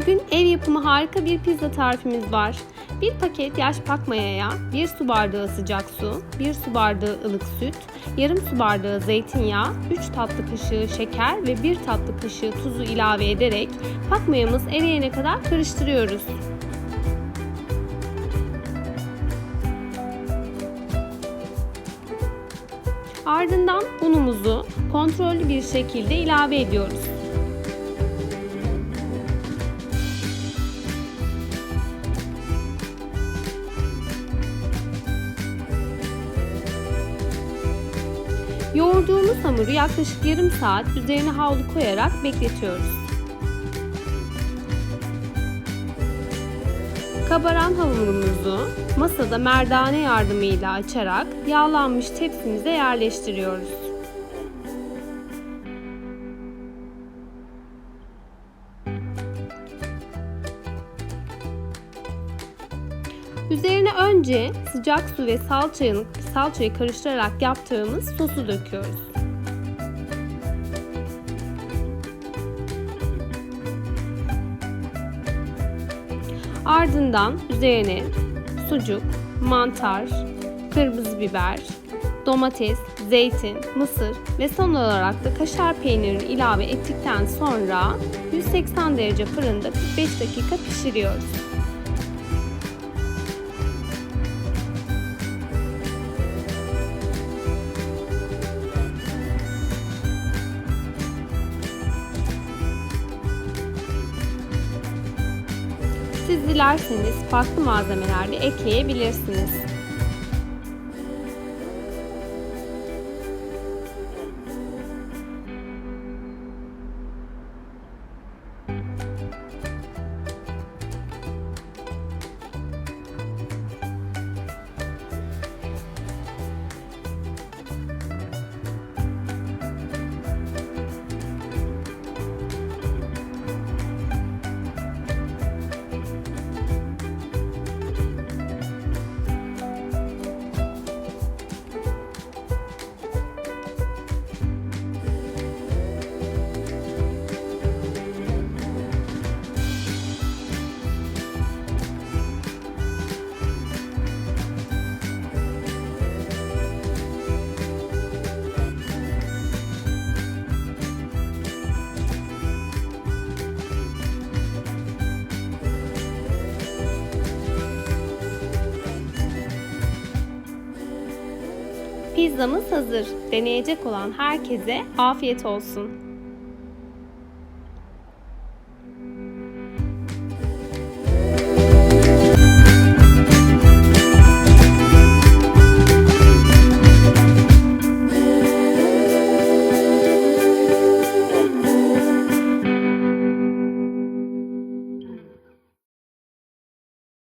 Bugün ev yapımı harika bir pizza tarifimiz var. Bir paket yaş pakmayaya 1 su bardağı sıcak su, 1 su bardağı ılık süt, yarım su bardağı zeytinyağı, 3 tatlı kaşığı şeker ve 1 tatlı kaşığı tuzu ilave ederek pakmayamız eriyene kadar karıştırıyoruz. Ardından unumuzu kontrollü bir şekilde ilave ediyoruz. Yoğurduğumuz hamuru yaklaşık yarım saat üzerine havlu koyarak bekletiyoruz. Kabaran hamurumuzu masada merdane yardımıyla açarak yağlanmış tepsimize yerleştiriyoruz. Üzerine önce sıcak su ve salçayı, salçayı karıştırarak yaptığımız sosu döküyoruz. Ardından üzerine sucuk, mantar, kırmızı biber, domates, zeytin, mısır ve son olarak da kaşar peynirini ilave ettikten sonra 180 derece fırında 45 dakika pişiriyoruz. Siz dilerseniz farklı malzemeler de ekleyebilirsiniz. Pizzamız hazır. Deneyecek olan herkese afiyet olsun.